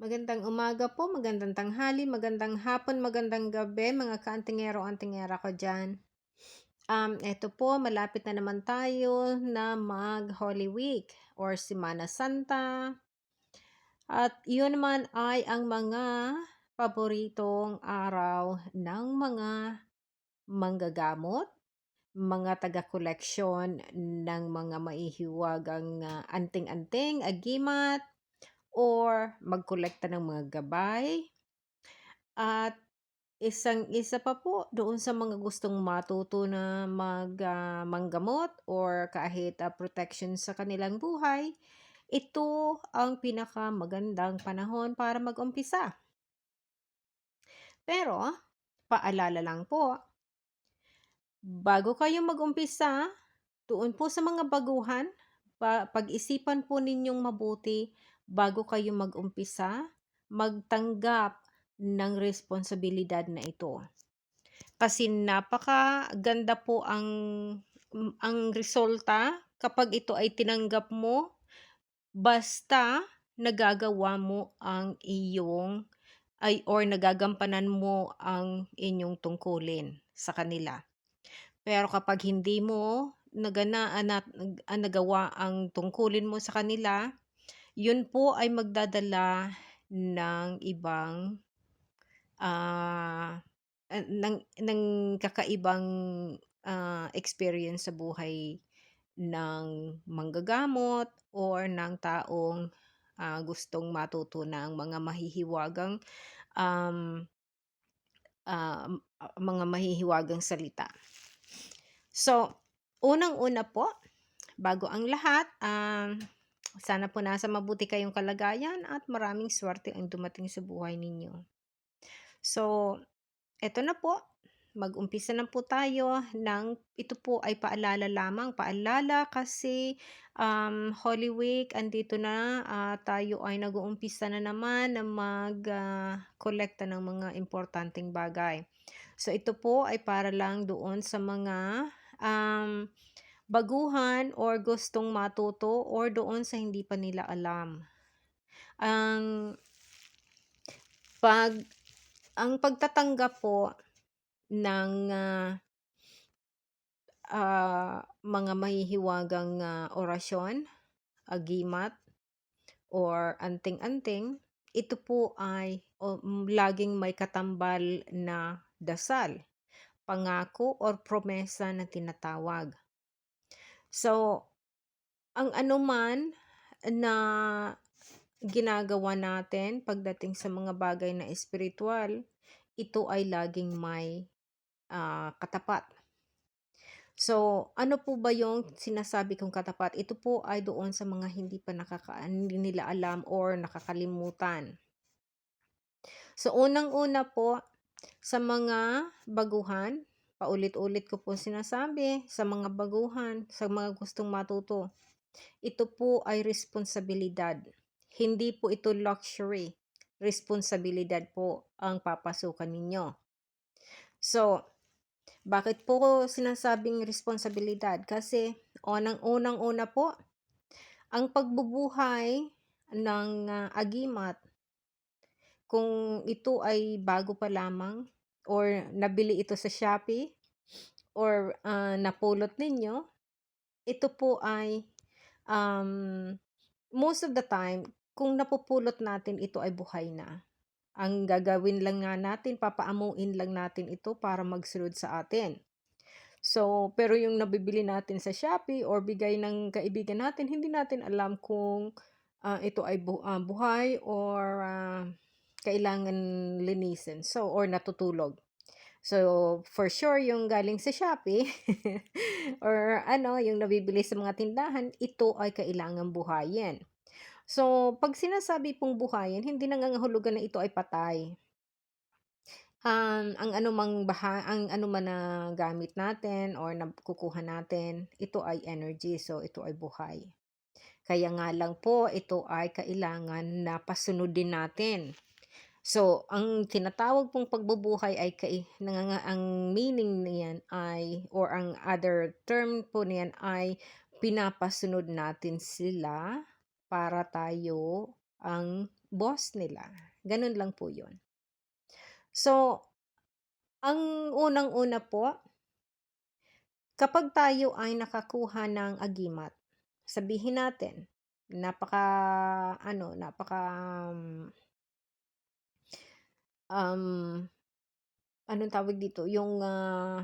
Magandang umaga po, magandang tanghali, magandang hapon, magandang gabi mga kaantingero-antingera ko diyan. Um, eto po malapit na naman tayo na mag-Holy Week or Semana Santa. At iyon naman ay ang mga paboritong araw ng mga manggagamot, mga taga-koleksyon ng mga maihiwagang ah, anting-anting, agimat, or magkolekta ng mga gabay. At isang-isa pa po doon sa mga gustong matuto na mag ah, manggamot or kahit ah, protection sa kanilang buhay, ito ang pinakamagandang panahon para mag-umpisa. Pero, paalala lang po, bago kayo mag-umpisa, doon po sa mga baguhan, pa- pag-isipan po ninyong mabuti bago kayo mag-umpisa, magtanggap ng responsibilidad na ito. Kasi napakaganda po ang ang resulta kapag ito ay tinanggap mo basta nagagawa mo ang iyong ay or nagagampanan mo ang inyong tungkulin sa kanila. Pero kapag hindi mo naganaan at ah, nagawa ang tungkulin mo sa kanila, yun po ay magdadala ng ibang ah, ng ng kakaibang ah, experience sa buhay ng manggagamot or ng taong ah, gustong matuto ng mga mahihiwagang um, ah, mga mahihiwagang salita. So, unang-una po, bago ang lahat, um, sana po nasa mabuti kayong kalagayan at maraming swerte ang dumating sa buhay ninyo. So, eto na po. Mag-umpisa na po tayo ng ito po ay paalala lamang, paalala kasi um, Holy Week andito na ah, tayo ay nag-uumpisa na naman na mag-kolekta ng mga importanteng bagay. So ito po ay para lang doon sa mga um, baguhan or gustong matuto or doon sa hindi pa nila alam. Ang pag ang pagtatanggap po ng ah, ah, mga mahihiwagang ah, orasyon, agimat, or anting-anting, ito po ay mm, laging may katambal na dasal, pangako, or promesa na tinatawag. So, ang anuman na ginagawa natin pagdating sa mga bagay na espiritual, ito ay laging may ah, katapat. So, ano po ba yung sinasabi kong katapat? Ito po ay doon sa mga hindi pa nakaka hindi nila alam or nakakalimutan. So, unang-una po sa mga baguhan, paulit-ulit ko po sinasabi, sa mga baguhan, sa mga gustong matuto, ito po ay responsibilidad. Hindi po ito luxury. Responsibilidad po ang papasukan ninyo. So, bakit po ko sinasabing responsibilidad? Kasi unang-unang-una po, ang pagbubuhay ng ah, agimat, kung ito ay bago pa lamang or nabili ito sa Shopee or ah, napulot ninyo, ito po ay um, most of the time, kung napupulot natin ito ay buhay na. Ang gagawin lang nga natin, papaamuin lang natin ito para magsunod sa atin. So, pero yung nabibili natin sa Shopee or bigay ng kaibigan natin, hindi natin alam kung ah, ito ay bu- ah, buhay or ah, kailangan linisin. So, or natutulog. So, for sure, yung galing sa Shopee or ano, yung nabibili sa mga tindahan, ito ay kailangan buhayin. So, pag sinasabi pong buhayin, hindi nangangahulugan na ito ay patay. Um, ang anumang baha ang anuman na gamit natin or nakukuha natin, ito ay energy, so ito ay buhay. Kaya nga lang po, ito ay kailangan na pasunodin natin. So, ang tinatawag pong pagbubuhay ay kai, nanganga, ang meaning niyan ay, or ang other term po niyan ay, pinapasunod natin sila para tayo ang boss nila. Gano'n lang po 'yun. So, ang unang-una po kapag tayo ay nakakuha ng agimat, sabihin natin napaka-ano, napaka um, anong tawag dito, yung, ah,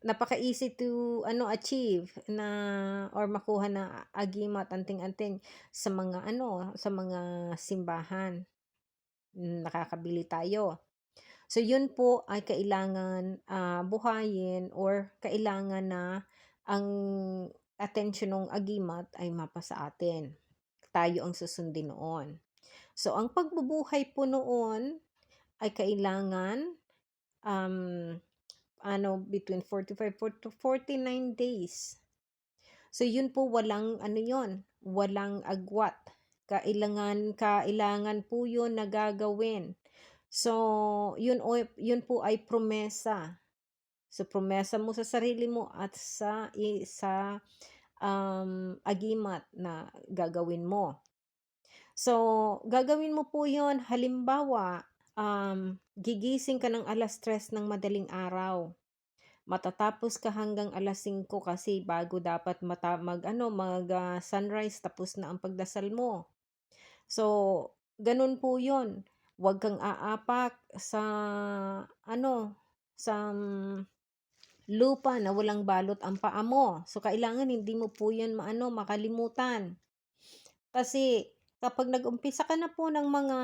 napaka-easy to ano, achieve na or makuha na agimat, anting-anting sa mga ano, sa mga simbahan. Nakakabili tayo. So, 'yun po ay kailangan, ah, buhayin or kailangan na ang atensyon nung agimat ay mapasa atin. Tayo ang susundin noon. So, ang pagbubuhay po noon ay kailangan, um, ano between 45 for to 49 days. So, 'yun po walang ano 'yun, walang agwat. Kailangan kailangan po 'yun na gagawin. So, 'yun 'yun po ay promesa. So, promesa mo sa sarili mo at sa sa, um, agimat na gagawin mo. So, gagawin mo po 'yun halimbawa, um, gigising ka ng 3:00 ng madaling araw. Matatapos ka hanggang 5:00 kasi bago dapat mata mag-ano, mag, ah, sunrise tapos na ang pagdasal mo. So, gano'n po 'yun. Huwag kang aapak sa ano, sa lupa na walang balot ang paa mo. So, kailangan hindi mo po 'yan maano, makalimutan. Kasi kapag nag-umpisa ka na po ng mga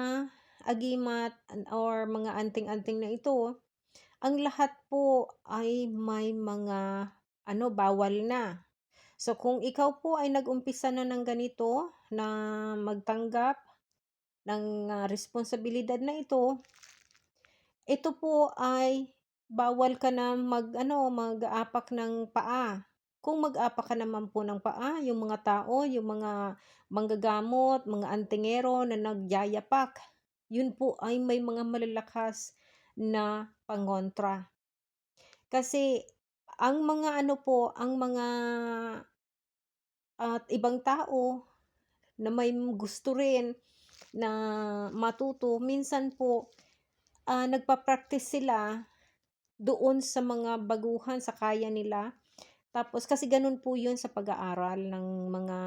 agimat or mga anting-anting na ito, ang lahat po ay may mga ano, bawal na. So, kung ikaw po ay nag-umpisa na ng ganito na magtanggap ng, ah, responsibilidad na ito, ito po ay bawal ka na mag-ano, mag-aapak ng paa. Kung mag-aapak ka naman po ng paa, yung mga tao, yung mga manggagamot, mga antingero na nagyayapak, 'yun po ay may mga malalakas na pangontra. Kasi ang mga ano po, ang mga at ibang tao na may gusto rin na matuto, minsan po, ah, nagpa-practice sila doon sa mga baguhan sa kaya nila. Tapos kasi gano'n po 'yun sa pag-aaral ng mga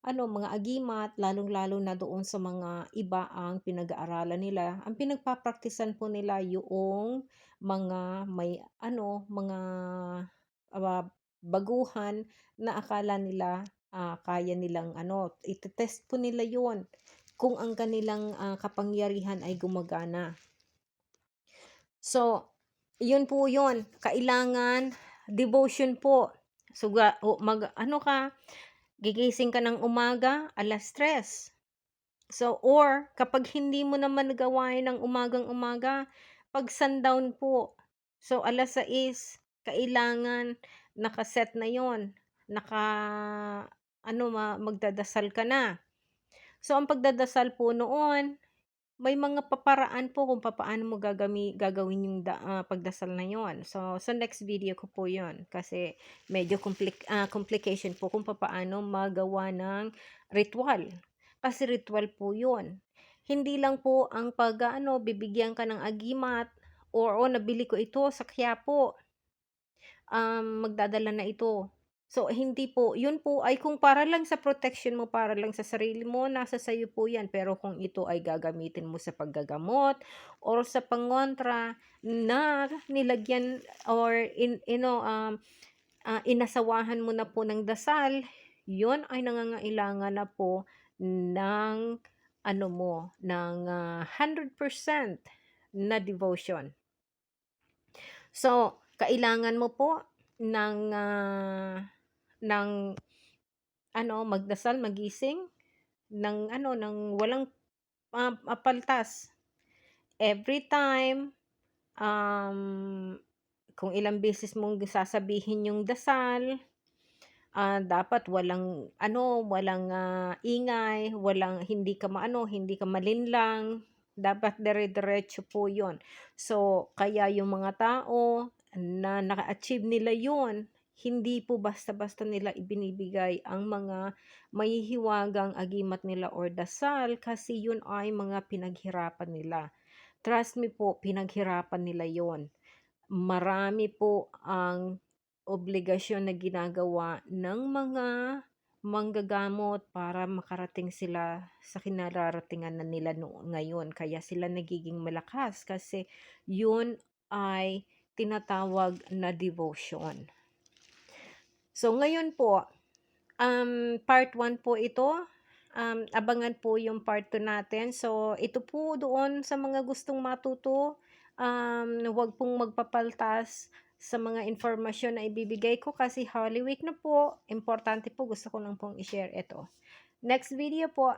ano, mga agimat, lalong-lalo na doon sa mga iba ang pinag-aaralan nila. Ang pinagpa-praktisan po nila yoong mga may ano, mga, ah, baguhan na akala nila, ah, kaya nilang ano, ite-test po nila 'yun kung ang kanilang, ah, kapangyarihan ay gumagana. So, 'yun po 'yun, kailangan devotion po. So, ga o mag-ano ka, gigising ka ng umaga 3:00. So, or kapag hindi mo naman nagawa 'yan ng umagang-umaga, 'pag sundown po. So, 6:00 kailangan naka-set na 'yon, naka ano, ma magdadasal ka na. So, ang pagdadasal po noon, may mga paparaan po kung papaano mo gagami gagawin yung da ah, pagdasal na 'yon. So, sa next video ko po 'yon kasi medyo compli ah, complication po kung papaano magawa ng ritwal. Kasi ritwal po 'yun. Hindi lang po ang pag-aano, bibigyan ka ng agimat or, "Oh, nabili ko ito sa Quiapo, um, magdadala na ito." So, hindi po 'yun po ay kung para lang sa protection mo, para lang sa sarili mo, nasa sa'yo po 'yan. Pero kung ito ay gagamitin mo sa paggagamot or sa pangontra na nilagyan or in you know, um, ah, inasawahan mo na po ng dasal, 'yun ay nangangailangan na po ng ano mo, ng, ah, 100% na devotion. So, kailangan mo po ng, ah, ng ano, magdasal, magising ng ano, ng walang, ah, ah, paltas. Every time, um, kung ilang beses mong sasabihin yung dasal, ah, dapat walang ano, walang, ah, ingay, walang hindi ka maano, hindi ka malinlang, dapat dire-diretso po 'yun. So, kaya yung mga tao na naka-achieve nila 'yun, hindi po basta-basta nila ibinibigay ang mga mahihiwagang agimat nila or dasal kasi yun ay mga pinaghirapan nila. Trust me po, pinaghirapan nila yon. Marami po ang obligasyon na ginagawa ng mga manggagamot para makarating sila sa kinararatingan na nila no ngayon. Kaya sila nagiging malakas kasi yun ay tinatawag na devotion. So ngayon po, um, part 1 po ito. Um, abangan po yung part 2 natin. So ito po doon sa mga gustong matuto, um, huwag pong magpapaltas sa mga informasyon na ibibigay ko kasi Holy Week na po. Importante po, gusto ko lang pong i-share ito. Next video po.